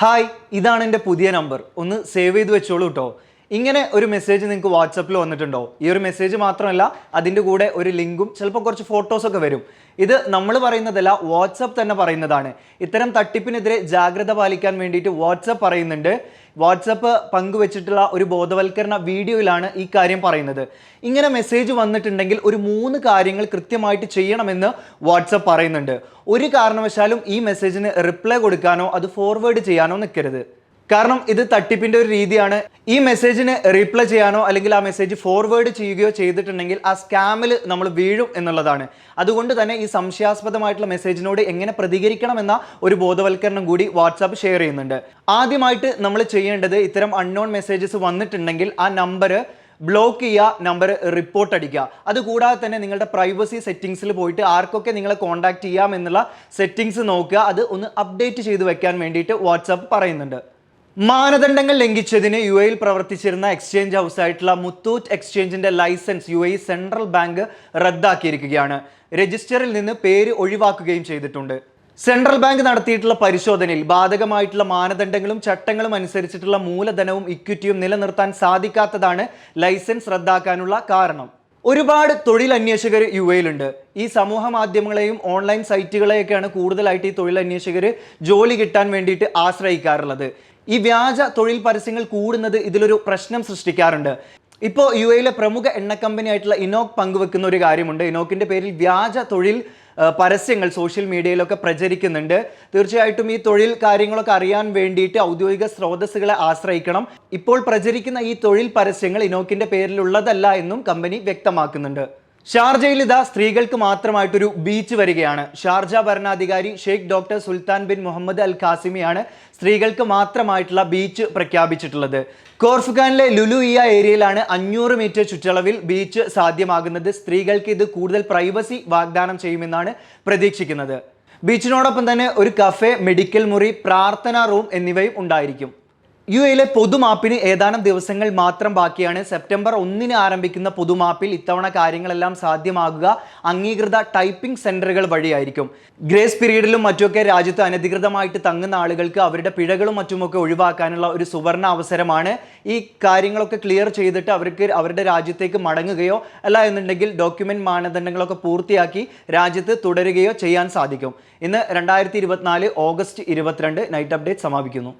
Hi ഇതാണ് എന്റെ പുതിയ നമ്പർ. ഒന്ന് സേവ് ചെയ്ത് വെച്ചോളൂ കേട്ടോ ഇങ്ങനെ ഒരു മെസ്സേജ് നിങ്ങൾക്ക് വാട്സപ്പിൽ വന്നിട്ടുണ്ടോ? ഈ ഒരു മെസ്സേജ് മാത്രമല്ല അതിന്റെ കൂടെ ഒരു ലിങ്കും ചിലപ്പോൾ കുറച്ച് ഫോട്ടോസൊക്കെ വരും. ഇത് നമ്മൾ പറയുന്നതല്ല വാട്സപ്പ് തന്നെ പറയുന്നതാണ്. ഇത്തരം തട്ടിപ്പിനെതിരെ ജാഗ്രത പാലിക്കാൻ വേണ്ടിയിട്ട് വാട്സപ്പ് പറയുന്നുണ്ട്. വാട്സപ്പ് പങ്കുവച്ചിട്ടുള്ള ഒരു ബോധവൽക്കരണ വീഡിയോയിലാണ് ഈ കാര്യം പറയുന്നത്. ഇങ്ങനെ മെസ്സേജ് വന്നിട്ടുണ്ടെങ്കിൽ ഒരു മൂന്ന് കാര്യങ്ങൾ കൃത്യമായിട്ട് ചെയ്യണമെന്ന് വാട്സപ്പ് പറയുന്നുണ്ട്. ഒരു കാരണവശാലും ഈ മെസ്സേജിന് റിപ്ലൈ കൊടുക്കാനോ അത് ഫോർവേഡ് ചെയ്യാനോ നിൽക്കരുത്. കാരണം ഇത് തട്ടിപ്പിന്റെ ഒരു രീതിയാണ്. ഈ മെസ്സേജിന് റീപ്ലൈ ചെയ്യാനോ അല്ലെങ്കിൽ ആ മെസ്സേജ് ഫോർവേഡ് ചെയ്യുകയോ ചെയ്തിട്ടുണ്ടെങ്കിൽ ആ സ്കാമിൽ നമ്മൾ വീഴും എന്നുള്ളതാണ്. അതുകൊണ്ട് തന്നെ ഈ സംശയാസ്പദമായിട്ടുള്ള മെസ്സേജിനോട് എങ്ങനെ പ്രതികരിക്കണം എന്ന ഒരു ബോധവൽക്കരണം കൂടി വാട്സാപ്പ് ഷെയർ ചെയ്യുന്നുണ്ട്. ആദ്യമായിട്ട് നമ്മൾ ചെയ്യേണ്ടത് ഇത്തരം അൺനോൺ മെസ്സേജസ് വന്നിട്ടുണ്ടെങ്കിൽ ആ നമ്പർ ബ്ലോക്ക് ചെയ്യുക നമ്പർ റിപ്പോർട്ട് അടിക്കുക. അതുകൂടാതെ തന്നെ നിങ്ങളുടെ പ്രൈവസി സെറ്റിംഗ്സിൽ പോയിട്ട് ആർക്കൊക്കെ നിങ്ങളെ കോൺടാക്ട് ചെയ്യാം എന്നുള്ള സെറ്റിംഗ്സ് നോക്കുക. അത് ഒന്ന് അപ്ഡേറ്റ് ചെയ്ത് വെക്കാൻ വേണ്ടിയിട്ട് വാട്സാപ്പ് പറയുന്നുണ്ട്. മാനദണ്ഡങ്ങൾ ലംഘിച്ചതിന് യു എയിൽ പ്രവർത്തിച്ചിരുന്ന എക്സ്ചേഞ്ച് ഹൗസ് ആയിട്ടുള്ള Muthoot എക്സ്ചേഞ്ചിന്റെ licence U A central bank റദ്ദാക്കിയിരിക്കുകയാണ്. രജിസ്റ്ററിൽ നിന്ന് പേര് ഒഴിവാക്കുകയും ചെയ്തിട്ടുണ്ട്. സെൻട്രൽ ബാങ്ക് നടത്തിയിട്ടുള്ള പരിശോധനയിൽ ബാധകമായിട്ടുള്ള മാനദണ്ഡങ്ങളും ചട്ടങ്ങളും അനുസരിച്ചിട്ടുള്ള മൂലധനവും ഇക്വിറ്റിയും നിലനിർത്താൻ സാധിക്കാത്തതാണ് ലൈസൻസ് റദ്ദാക്കാനുള്ള കാരണം. ഒരുപാട് തൊഴിലന്വേഷകർ യു എയിലുണ്ട് ഈ സമൂഹ മാധ്യമങ്ങളെയും ഓൺലൈൻ സൈറ്റുകളെയൊക്കെയാണ് കൂടുതലായിട്ട് ഈ തൊഴിലന്വേഷകർ ജോലി കിട്ടാൻ വേണ്ടിയിട്ട് ആശ്രയിക്കാറുള്ളത്. ഈ വ്യാജ തൊഴിൽ പരസ്യങ്ങൾ കൂടുന്നത് ഇതിലൊരു പ്രശ്നം സൃഷ്ടിക്കാറുണ്ട്. ഇപ്പോൾ യു എയിലെ പ്രമുഖ എണ്ണ കമ്പനി ആയിട്ടുള്ള ഇനോക് പങ്കുവെക്കുന്ന ഒരു കാര്യമുണ്ട്. ഇനോക്കിന്റെ പേരിൽ വ്യാജ തൊഴിൽ പരസ്യങ്ങൾ സോഷ്യൽ മീഡിയയിലൊക്കെ പ്രചരിക്കുന്നുണ്ട്. തീർച്ചയായിട്ടും ഈ തൊഴിൽ കാര്യങ്ങളൊക്കെ അറിയാൻ വേണ്ടിയിട്ട് ഔദ്യോഗിക സ്രോതസ്സുകളെ ആശ്രയിക്കണം. ഇപ്പോൾ പ്രചരിക്കുന്ന ഈ തൊഴിൽ പരസ്യങ്ങൾ ഇനോക്കിന്റെ പേരിലുള്ളതല്ല എന്നും കമ്പനി വ്യക്തമാക്കുന്നുണ്ട്. ഷാർജയിൽ ഇതാ സ്ത്രീകൾക്ക് മാത്രമായിട്ടൊരു ബീച്ച് വരികയാണ്. ഷാർജ ഭരണാധികാരി Sheikh doctor Sultan bin Muhammad al ഖാസിമിയാണ് സ്ത്രീകൾക്ക് മാത്രമായിട്ടുള്ള ബീച്ച് പ്രഖ്യാപിച്ചിട്ടുള്ളത്. കോർഫുഖാനിലെ ലുലുഇയ ഏരിയയിലാണ് അഞ്ഞൂറ് മീറ്റർ ചുറ്റളവിൽ ബീച്ച് സാധ്യമാകുന്നത്. സ്ത്രീകൾക്ക് ഇത് കൂടുതൽ പ്രൈവസി വാഗ്ദാനം ചെയ്യുമെന്നാണ് പ്രതീക്ഷിക്കുന്നത്. ബീച്ചിനോടൊപ്പം തന്നെ ഒരു കഫേ മെഡിക്കൽ മുറി പ്രാർത്ഥനാ റൂം എന്നിവയും ഉണ്ടായിരിക്കും. യു എയിലെ പൊതുമാപ്പിന് ഏതാനും ദിവസങ്ങൾ മാത്രം ബാക്കിയാണ്. സെപ്റ്റംബർ ഒന്നിന് ആരംഭിക്കുന്ന പൊതുമാപ്പിൽ ഇത്തവണ കാര്യങ്ങളെല്ലാം സാധ്യമാകുക അംഗീകൃത ടൈപ്പിംഗ് സെന്ററുകൾ വഴിയായിരിക്കും. ഗ്രേസ് പീരീഡിലും മറ്റുമൊക്കെ രാജ്യത്ത് അനധികൃതമായിട്ട് തങ്ങുന്ന ആളുകൾക്ക് അവരുടെ പിഴകളും മറ്റുമൊക്കെ ഒഴിവാക്കാനുള്ള ഒരു സുവർണ അവസരമാണ്. ഈ കാര്യങ്ങളൊക്കെ ക്ലിയർ ചെയ്തിട്ട് അവർക്ക് അവരുടെ രാജ്യത്തേക്ക് മടങ്ങുകയോ അല്ല എന്നുണ്ടെങ്കിൽ ഡോക്യുമെന്റ് മാനദണ്ഡങ്ങളൊക്കെ പൂർത്തിയാക്കി രാജ്യത്ത് തുടരുകയോ ചെയ്യാൻ സാധിക്കും. ഇന്ന് രണ്ടായിരത്തി ഓഗസ്റ്റ് ഇരുപത്തിരണ്ട്. നൈറ്റ് അപ്ഡേറ്റ് സമാപിക്കുന്നു.